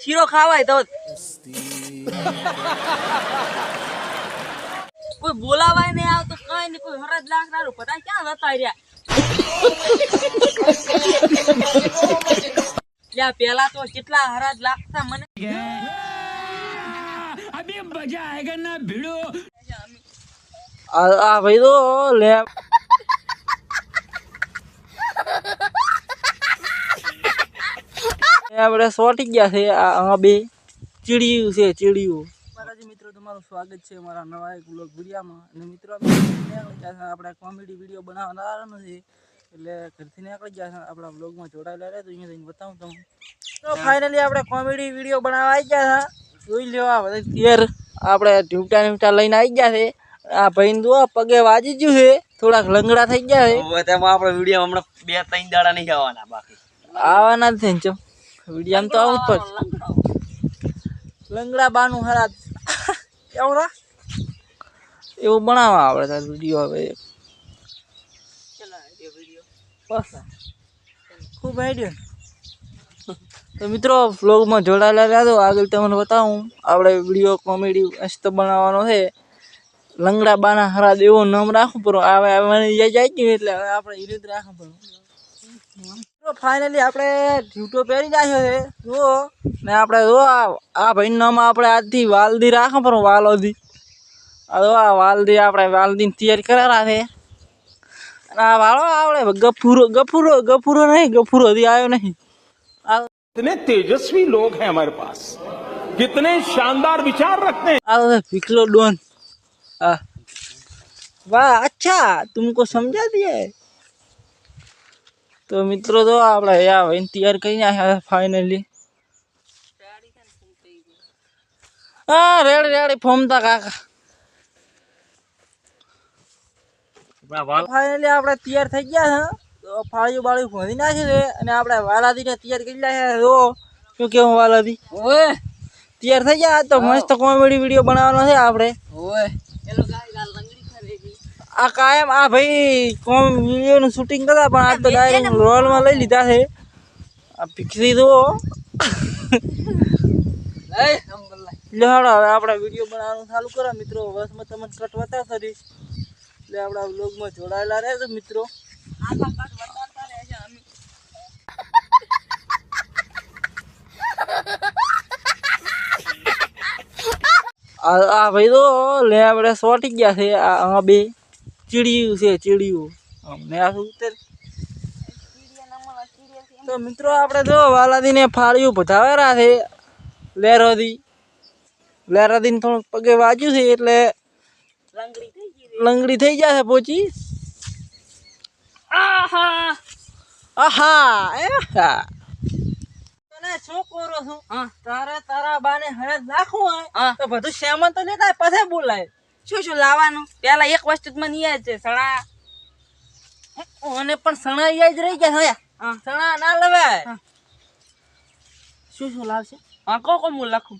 શીરો ખાવાય તો કોઈ બોલાવાય નહીં આવતો કઈ નહીં કોઈ હરજ લાગનારું પતા ક્યાં જતા રહ્યા? લ્યા પેલા તો કેટલા હરાજ લાગતા મને. આ આ ભાઈ તો લે. આપણે સોટી ગયા છે આ આ બે ચીડિયું છે ચીડિયું. મારાજી મિત્રો તમારું સ્વાગત છે મારા નવા એક બ્લોગ વિડીયામાં. અને મિત્રો આપણે કોમેડી વીડિયો બનાવવાના છે. એટલે ઘરથી નીકળી ગયા છે. આપણા બ્લોગમાં જોડાયેલા રહે તો અહીંયા જઈને બતાવું તમને. તો ફાઇનલી આપણે કોમેડી વીડિયો બનાવવા આવી ગયા હતા જોઈ લેવા આ બધા તિયર આપણે ઢીવટા ઢીવટા લઈને આવી ગયા છે. આ ભાઈ જો પગે વાજી ગયું છે. થોડાક લંગડા થઈ ગયા છે. તેમાં આપણે વીડિયો હમણાં બે ત્રણ દાડા નહીં આવવાના બાકી. આવવાના જ છે ચમ. વિડીયામાં તો આવું જ પડશે. લંગડા બાનું હરા. કેવું રા? એવું બનાવવા આવડે તાર વીડિયો હવે. બસ. ખૂબ આઈડિયો. તો મિત્રો વ્લોગમાં જોડાયેલા રહ્યા આગળ તમને બતાવું. આપણે વીડિયો કોમેડી મસ્ત બનાવવાનો છે. લંગડા બાના હરા એવો નામ રાખવું પડો આવે આવવાની જાય જાય એટલે આપણે એ રીતે રાખવું પડે ફાઇનલી આપણે ડ્યુટો પહેરી નાખ્યો છે જુઓ ને આપણે જો આ આ ભાઈ નામ આપણે આજથી વાલદી રાખો પણ વાલોદી આ જો આ વાલદી આપણે વાલદીની તૈયારી કરેલા છે અને આ વાળો આપણે ગફુરો ગફુરો ગફુરો નહીં ગફુરો હજી આવ્યો નહીં આ कितने तेजस्वी लोग हैं हमारे पास कितने शानदार विचार रखते हैं આ તો पिछलो डोन हाँ वाह अच्छा तुमको समझा दिया है તો મિત્રો તો આપણે ભાઈ તૈયાર કરી આવ્યા ફાઇનલી હા રેડ રેડ ફોમતા કાકા. ફાઇનલી આપણે તૈયાર થઈ ગયા છે. ફાળિયું બાળિયું ભરી નાખી છે અને આપણે વાલાદીને તૈયાર કરી નાખ્યા છે. જો શું કેવું વાલાદી ઓય. તૈયાર થઈ ગયા? તો મસ્ત કોમેડી વીડિયો બનાવવાનો છે આપણે. ઓય પેલો ગાય ગાલ લંગડી ખરેગી આ કાયમ આ ભાઈ કોમ વિડીયોનું શૂટિંગ કરતા પણ આ તો ડાયરેક્ટ રોલમાં લઈ લીધા છે. આ પીખરી એ લે હવે આપણે વીડિયો બનાવવાનું ચાલુ કરો મિત્રો. બસમાં તમને કટ બતાવ કરીશ એટલે આપણા બ્લોગમાં જોડાયેલા રહેજો મિત્રો. આ આ ભાઈ તો લે આપણે સોટી ગયા છે આ આ બે. ચીડિયું છે ચીડિયું. અમને આ ઉતર. તો મિત્રો આપણે જો વાલાદીને ફાળ્યું પધાવેરા છે લેરોદી. લેરોદીને થોડું પગે વાંચ્યું છે એટલે લંગડી થઈ ગઈ લંગડી થઈ જશે પોચી. આહા! આહા એ હા તને શું કરો છું? તારે તારા બાને હળદ નાખવું હોય તો બધું સેમન તો લેતા પછી બોલાય. શું શું લાવવાનું? પેલા એક વસ્તુ મને યાદ છે સણા. અને પણ સણા યાદ રહી ગયા હયા સણા ના લેવાય શું શું લાવશે? હા કો કો હું લખું.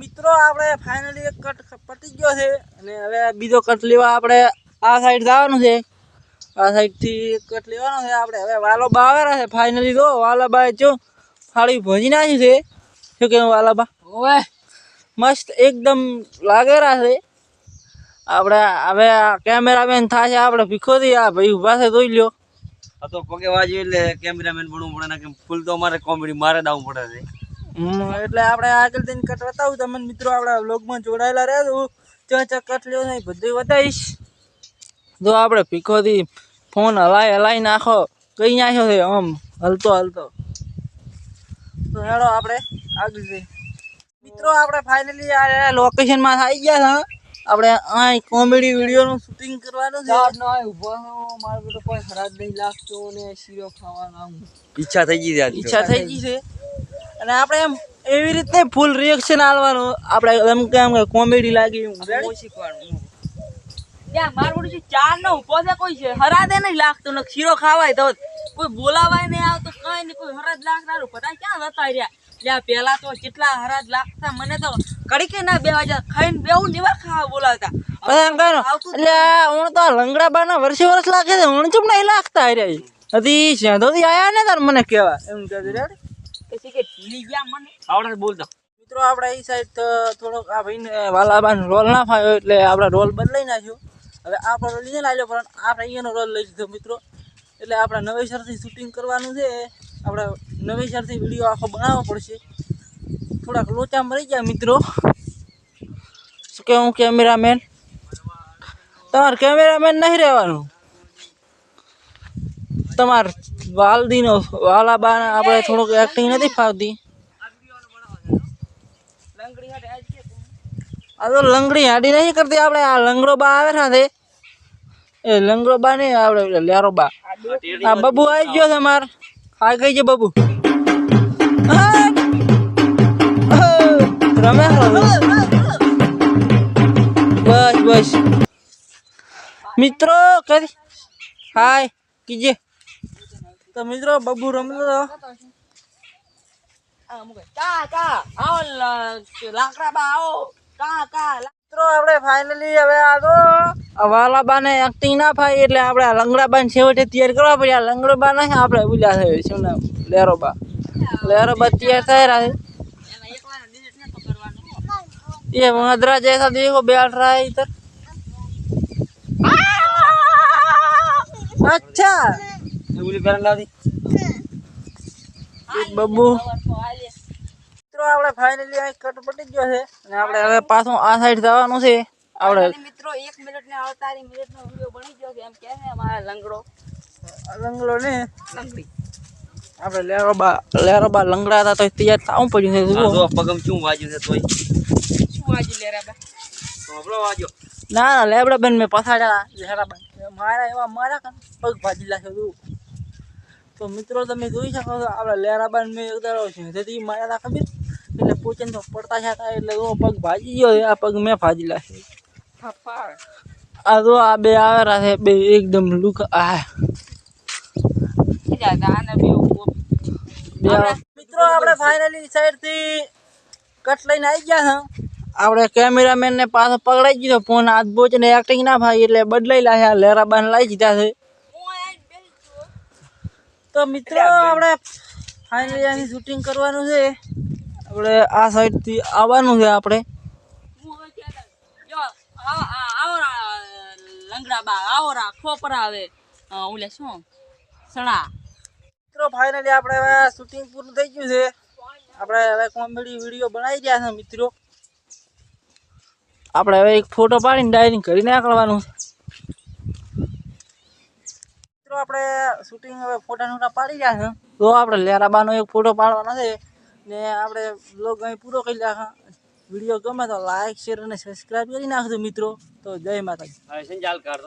મિત્રો આપણે ફાઇનલી એક કટ પતી ગયો છે. અને હવે બીજો કટ લેવા આપણે આ સાઈડ જવાનું છે. આ સાઈડથી એક કટ લેવાનો છે. આપણે હવે વાલો બા આવેલા છે ફાઇનલી તો. વાલા બા જો થાળી ભજી નાખી છે. શું કેવું વાલા બા ઓય મસ્ત એકદમ લાગેલા છે. આપણે હવે આ કેમેરામેન થશે આપણે ભીખોથી આ ભાઈ ઊભા છે જોઈ લ્યો. આ તો પગે વાજી એટલે કેમેરામેન બનવું પડે ને કેમ ફૂલ તો અમારે કોમેડી મારે દાવું પડે છે. એટલે આપણે આગળ જઈને કટ બતાવું. તમને મિત્રો આપણા વ્લોગમાં જોડાયેલા રહેજો. ત્યાં ત્યાં કટ લ્યો નહીં બધું બતાવીશ. જો આપણે ભીખોથી ફોન હલાઈ હલાઈ નાખો. કઈ નાખ્યો છે? આમ હલતો હલતો. તો હેડો આપણે આગળ જઈએ. મિત્રો આપણે ફાઇનલી આ લોકેશનમાં આવી ગયા છે. આપણે આ કોમેડી વિડીયોનું શૂટિંગ કરવાનું છે. નો ઊભો મારો બેટો કોઈ ખરાબ નહીં લાગતો ને શીરો ખાવાનો ઈચ્છા થઈ ગઈ છે ઈચ્છા થઈ ગઈ છે. અને આપણે એમ એવી રીતે ફૂલ રિએક્શન આલવાનું. આપણે એમ કે એમ કે કોમેડી લાગી એવું. હું શીખવાનું ત્યાં મારું બધું ચાર નો ઊભો છે કોઈ છે હરાદે નહીં લાગતો ને શીરો ખાવાય તો કોઈ બોલાવાય નહીં આવતો કઈ નહીં કોઈ હરાદ લાગનારું. પતા ક્યાં જતા રહ્યા? લ્યા પેલા તો કેટલા હરાજ લાગતા. મને તો કડીકે ના બે હજાર ખાઈને બેવું નિવા ખાવા બોલાવતા. કહે એટલે હું તો લંગડા બાના વર્ષે વર્ષ લાગે છે હું ચમ નહીં લાગતા ઈ. હતી આયા ને તાર મને કહેવા એમ કહેતી રે પછી કે ભૂલી ગયા મને. આવડે બોલતા મિત્રો આપણે એ સાઈડ થોડોક આ ભાઈને વાલાબાન રોલ ના ફાયો એટલે આપણે રોલ બદલાઈ નાખ્યો. હવે આપણો રોલ લીધે લાવ્યો પણ આપણે અહીંયાનો રોલ લઈ લીધો મિત્રો. એટલે આપણે નવેસરથી શૂટિંગ કરવાનું છે. આપણે નવેસરથી વીડિયો આખો બનાવવો પડશે. થોડાક લોચા મરી ગયા મિત્રો. શું કે હું કેમેરામેન? તમારે કેમેરામેન નહીં રહેવાનું. તમાર વાલદીનો વાલા બાને આપણે થોડુંક એક્ટિંગ નથી ફાવતી? આ તો લંગડી હાડી નહીં કરતી આપણે. આ લંગડો બા આવે સાથે એ લંગડો બા નહીં, આપણે લ્યારો બા આ બબુ આવી ગયો છે માર. આ ગઈ છે બબુ. રમે. બસ બસ મિત્રો કરી. હાય કીજે. તો મિત્રો બબુ રમતો મિત્રો આપણે ફાઇનલી હવે આ તો વાલાબાને એક્ટિંગ ના થાય એટલે આપણે આ લંગડાબાને છેવટે તૈયાર કરવા પડે આ લંગડોબા નહીં આપણે બોલ્યા થયો શું નામ? લેરોબા. લેરોબા તૈયાર થાય ये मदरा जैसा देखो बैठ रहा है इधर अच्छा ઓલી પેરણ લાવતી એક બબ્બુ ખબર તો હાલે. મિત્રો આપણે ફાઇનલી અહીં કટ પટી ગયો છે અને આપણે હવે પાછું આ સાઈડ જવાનું છે આપણે અને મિત્રો એક મિનિટ ને અડતાલીસ મિનિટ નો વિડીયો બની ગયો છે એમ કે છે અમારા લંગડો લંગડો ને લંગડી આપણે લેરોબા લેરોબા લંગડા હતા તો તૈયાર થવું પડ્યું છે આ જુઓ. જો પગમ શું વાજ્યું છે તોય શું વાજી લે રા બા. તો ના ના લેબડા બેન મેં લેરા લેરાબા મારા એવા મારા કાન. પગ ભાજી લાગે તું. તો મિત્રો તમે જોઈ શકો છો આપણા લેરાબાન મેં ઉતારો છે. તેથી મારા તા ખબર? એટલે પૂછે તો પડતા જતા એટલે જો પગ ભાજી ગયો આ પગ મેં ભાજી લાગે ફફાડ આ જો આ બે આવેલા છે બે એકદમ લુક આ. હતા. મિત્રો આપણે ફાઇનલી સાઈડથી કટ લઈને આવી ગયા છે. આપણે કેમેરામેન ને પાછો પકડાઈ દીધો ફોન હાથ બોચ ને એક્ટિંગ ના ભાઈ એટલે બદલાઈ લાગ્યા લેરાબાન લાવી દીધા છે. તો મિત્રો આપણે ફાઇનલી આની શૂટિંગ કરવાનું છે. આપણે આ સાઈડથી આવવાનું છે આપણે. મિત્રો ફાઇનલી આપણે શૂટિંગ પૂરું થઈ ગયું છે. આપણે હવે કોમેડી વીડિયો બનાવી રહ્યા છે મિત્રો. આપણે હવે એક ફોટો પાડીને ડાયરિંગ કરી આકળવાનું છે. મિત્રો આપણે શૂટિંગ હવે ફોટા ફોટા પાડી રહ્યા છે. તો આપણે લેરાબાનો એક ફોટો પાડવાનો છે ને આપણે બ્લોગ અહીં પૂરો કરી નાખા. વીડિયો ગમે તો લાઈક શેર અને સબસ્ક્રાઈબ કરી નાખજો મિત્રો. તો જય માતાજી. હવે સંજાલ કાઢતો